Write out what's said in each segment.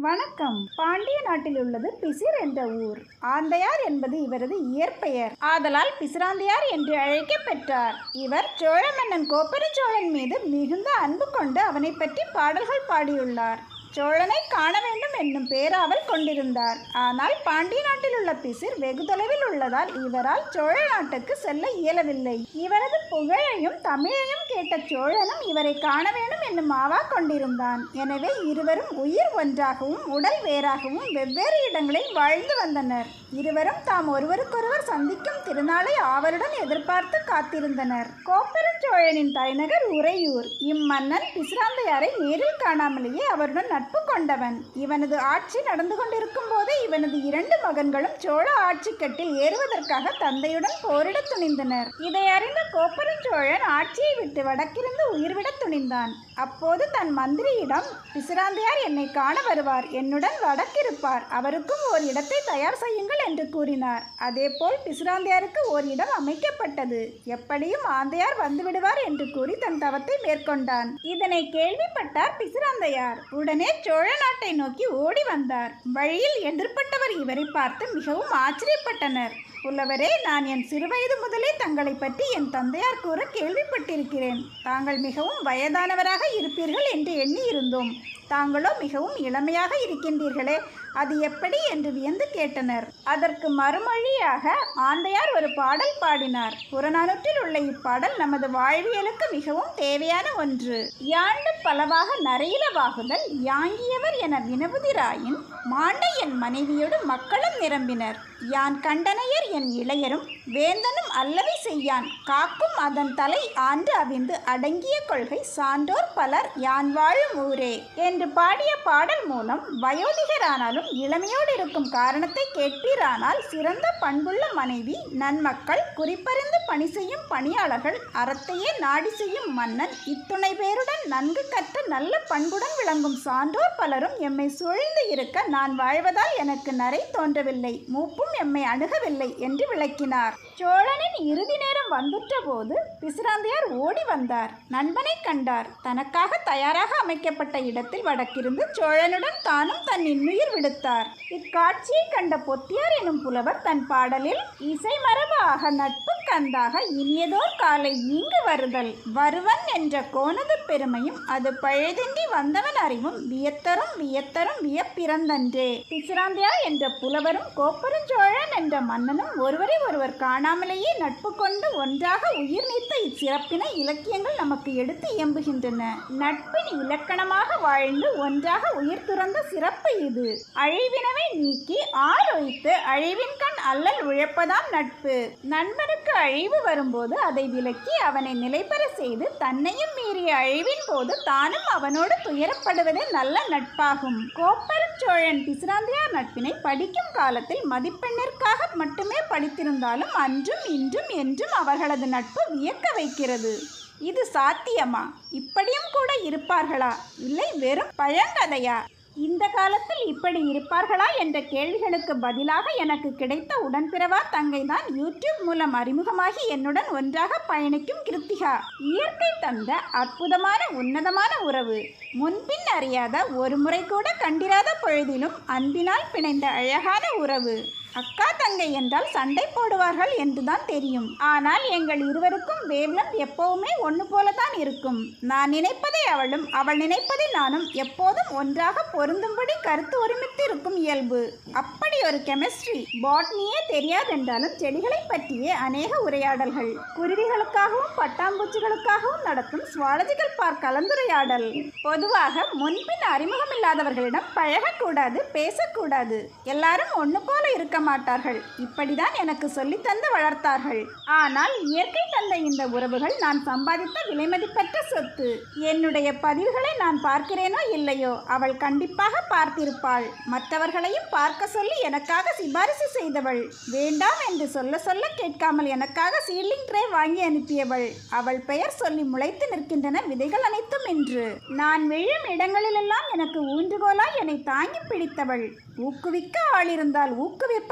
வணக்கம். பாண்டிய நாட்டில் உள்ளது பிசிர் என்ற ஊர். ஆந்தையார் என்பது இவரது இயற்பெயர். ஆதலால் பிசிராந்தையார் என்று அழைக்க பெற்றார். இவர் சோழ மன்னன் கோப்பெருஞ்சோழன் மீது மிகுந்த அன்பு கொண்டு அவனை பற்றி பாடல்கள் பாடியுள்ளார். சோழனை காண வேண்டும் என்னும் பேராவல் கொண்டிருந்தார். ஆனால் பாண்டிய நாட்டில் உள்ள பிசிர் வெகு தொலைவில் உள்ளதால் இவரால் சோழ நாட்டுக்கு செல்ல இயலவில்லை. இவரது புகழையும் தமிழையும் கேட்ட சோழனும் இவரை காண வேண்டும் என்னும் ஆவா கொண்டிருந்தான். எனவே இருவரும் உயிர் ஒன்றாகவும் உடல் வேறாகவும் வெவ்வேறு இடங்களில் வாழ்ந்து வந்தனர். இருவரும் தாம் ஒருவருக்கொருவர் சந்திக்கும் திருநாளை ஆவலுடன் எதிர்பார்த்து காத்திருந்தனர். கோப்பெருஞ்சோழனின் தலைநகர் உறையூர். இம்மன்னன் பிசிராந்தையாரை நேரில் காணாமலேயே அவருடன் நட்பு கொண்டவன். இவனது ஆட்சி நடந்து கொண்டிருக்கும் போதே இவனது இரண்டு மகன்களும் சோழ ஆட்சிக்கட்டில் ஏறுவதற்காக தந்தையுடன் போரிடத் துணிந்தனர். இதை அறிந்த கோப்பரஞ்சோழன் ஆட்சியை விட்டு வடக்கிருந்து உயிர்விடத் துணிந்தான். அப்போது தன் மந்திரியிடம் பிசிராந்தையார் என்னை காண வருவார். என்னுடன் வடக்கிருப்பார். அவருக்கும் ஓர் இடத்தை தயார் செய்யுங்கள் என்று கூறினார். அதேபோல் பிசிராந்தையாருக்கு ஓர் இடம் அமைக்கப்பட்டது. எப்படியும் ஆந்தையார் வந்துவிடுவார் என்று கூறி தன் தவத்தை மேற்கொண்டான். இதனை கேள்விப்பட்டார் பிசிராந்தையார் உடனே சோழ நாட்டை நோக்கி ஓடி வந்தார். வழியில் எதிர்ப்பட்டவர் இவரை பார்த்து மிகவும் ஆச்சரியப்பட்டனர். புலவரே நான் என் சிறுவயது முதலே தங்களை பற்றி என் தந்தையார் கூற கேள்விப்பட்டிருக்கிறேன். தாங்கள் மிகவும் வயதானவராக இருப்பீர்கள் என்று எண்ணி இருந்தோம் தாங்களோ மிகவும் இளமையாக இருக்கின்றீர்களே அது எப்படி என்று வியந்து கேட்டனர். அதற்கு மறுமொழியாக ஆந்தையார் ஒரு பாடல் பாடினார். புறநானூற்றில் உள்ள இப்பாடல் நமது வாழ்வியலுக்கு மிகவும் தேவையான ஒன்று. யாண்டு பலவாக நரையிலவாகுதல் யாங்கியவர் என வினவுதிராயின் மாண்ட என் மனைவியோடு மக்களும் நிரம்பினர். யான் கண்டனையர் என் இளையரும் வேந்தனும் அல்லவை செய்யான். காக்கும் அதன் தலை ஆண்டு அவிந்து அடங்கிய கொள்கை சான்றோர் பலர் யான் வாழும் ஊரே என்று பாடிய பாடல் மூலம் வயோதிகரானாலும் இளமையோடு இருக்கும் காரணத்தை கேட்பீரானால் சிறந்த பண்புள்ள மனைவி நன்மக்கள் குறிப்பறிந்து பணி செய்யும் பணியாளர்கள் அறத்தையே நாடி செய்யும் மன்னன் இத்துணை பேருடன் நன்கு கற்ற நல்ல பண்புடன் விளங்கும் சான்றோர் பலரும் எம்மை சூழ்ந்து இருக்க நான் வாழ்வதால் எனக்கு நரை தோன்றவில்லை மூப்பும் எம்மை அணுகவில்லை என்று விளக்கினார். சோழனின் இறுதி நேரம் வந்துற்ற போது பிசிராந்தையார் ஓடி வந்தார். நண்பனை கண்டார். தனக்காக தயாராக அமைக்கப்பட்ட இடத்தில் வடக்கிருந்து சோழனுடன் தானும் தன் இன்னுயிர் கொடுத்தார் இக்காட்சியை கண்ட பொத்தியார் எனும் புலவர் தன் பாடலில் இசை மரபாக நட்பு கந்தாக இனியதோர் காலை ஈங்கு வருதல். வருவன் என்ற கோணது பெருமையும் அது பழுதின்றி வந்தவன் அறிவும் வியத்தரும் வியத்தரும் வியப்பிறந்தன்றே. பிசுராந்தியா என்ற புலவரும் கோப்பெருஞ்சோழன் என்ற மன்னனும் ஒருவரை ஒருவர் காணாமலேயே நட்பு கொண்டு ஒன்றாக உயிர் நீத்த இச்சிறப்பினை இலக்கியங்கள் நமக்கு எடுத்து இயம்புகின்றன. நட்பின் இலக்கணமாக வாழ்ந்து ஒன்றாக உயிர் துறந்த சிறப்பு இது. அழிவினவை நீக்கி ஆரோய்த்து அழிவின் கண் அல்லல் உழைப்பதாம் நட்பு. நண்பனுக்கு அழிவு வரும்போது அதை விலக்கி அவனை நிலைபெற செய்து தன்னையும் மீறிய அழிவின் போது தானும் அவனோடு துயரப்படுவதே நல்ல நட்பாகும். கோப்பெருஞ்சோழன் பிசுராந்தியார் நட்பினை படிக்கும் காலத்தில் மதிப்பெண்ணிற்காக மட்டுமே படித்திருந்தாலும் அன்றும் இன்றும் என்றும் அவர்களது நட்பு வியக்க வைக்கிறது. இது சாத்தியமா? இப்படியும் கூட இருப்பார்களா? இல்லை வெறும் பழங்கதையா? இந்த காலத்தில் இப்படி இருப்பார்களா என்ற கேள்விகளுக்கு பதிலாக எனக்கு கிடைத்த உடன்பிறவா தங்கை தான் யூடியூப் மூலம் அறிமுகமாகி என்னுடன் ஒன்றாக பயணிக்கும் கிருத்திகா. இயற்கை தந்த அற்புதமான உன்னதமான உறவு. முன்பின் அறியாத ஒரு முறை கூட கண்டிராத பொழுதிலும் அன்பினால் பிணைந்த அழகான உறவு. அக்கா தங்கை என்றால் சண்டை போடுவார்கள் என்றுதான் தெரியும். ஆனால் எங்கள் இருவருக்கும் வேவ்லம் எப்பவுமே ஒன்று போலதான் இருக்கும். நான் நினைப்பதை அவளும் அவள் நினைப்பதை நானும் எப்போதும் ஒன்றாக பொருந்தும்படி கருத்து ஒருமித்து இருக்கும் இயல்பு. அப்படி ஒரு கெமிஸ்ட்ரி பாட்னியே தெரியாதென்றாலும் செடிகளை பற்றிய அநேக உரையாடல்கள். குருவிகளுக்காகவும் பட்டாம்பூச்சிகளுக்காகவும் நடக்கும் சுவாலஜிக்கல் பார்க் கலந்துரையாடல். பொதுவாக முன்பின் அறிமுகமில்லாதவர்களிடம் பழகக்கூடாது பேசக்கூடாது. எல்லாரும் ஒன்று போல இருக்க மாட்டார்கள். இப்படிதான் எனக்கு சொல்லித் தந்து வளர்த்தார்கள். ஆனால் இயற்கை தந்த இந்த உறவுகள் நான் சம்பாதித்த விலைமதிப்பற்ற சொத்து. என்னுடைய பதிவுகளை நான் பார்க்கிறேனோ இல்லையோ அவள் கண்டிப்பாக பார்த்திருப்பாள். மற்றவர்களையும் பார்க்க சொல்லி எனக்காக சிபாரிசு செய்தவள். வேண்டாம் என்று சொல்ல சொல்ல கேட்காமல் எனக்காக சீலிங் ட்ரே வாங்கி அனுப்பியவள். அவள் பெயர் சொல்லி முளைத்து நிற்கின்றன விதைகள் அனைத்தும் இன்று. நான் விழும் இடங்களிலெல்லாம் எனக்கு ஊன்றுகோலாய் என்னை தாங்கி பிடித்தவள். ஊக்குவிக்க ஆள் இருந்தால்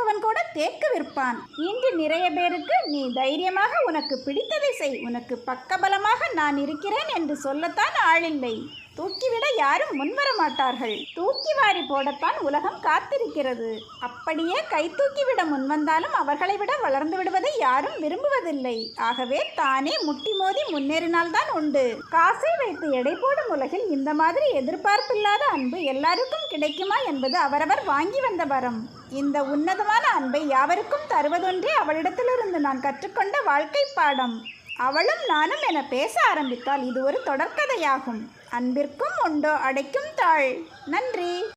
அவன் கூட தேக்கு விற்பான் இன்று நிறைய பேருக்கு நீ தைரியமாக உனக்கு பிடித்ததை செய். உனக்கு பக்கபலமாக நான் இருக்கிறேன் என்று சொல்லத்தான் ஆளில்லை. தூக்கிவிட யாரும் முன்வர மாட்டார்கள் தூக்கி வாரி போடத்தான் உலகம் காத்திருக்கிறது. அப்படியே கை தூக்கிவிட முன்வந்தாலும் அவர்களை விட வளர்ந்து விடுவதை யாரும் விரும்புவதில்லை. ஆகவே தானே முட்டி மோதி முன்னேறினால்தான் உண்டு. காசை வைத்து எடை போடும் உலகில் இந்த மாதிரி எதிர்பார்ப்பில்லாத அன்பு எல்லாருக்கும் கிடைக்குமா என்பது அவரவர் வாங்கி வந்த வரம். இந்த உன்னதமான அன்பை யாவருக்கும் தருவதொன்றே அவளிடத்திலிருந்து நான் கற்றுக்கொண்ட வாழ்க்கை பாடம். அவளும் நானும் என பேச ஆரம்பித்தால் இது ஒரு தொடர்கதையாகும். அன்பிற்கும் உண்டோ அடைக்கும் தாள். நன்றி.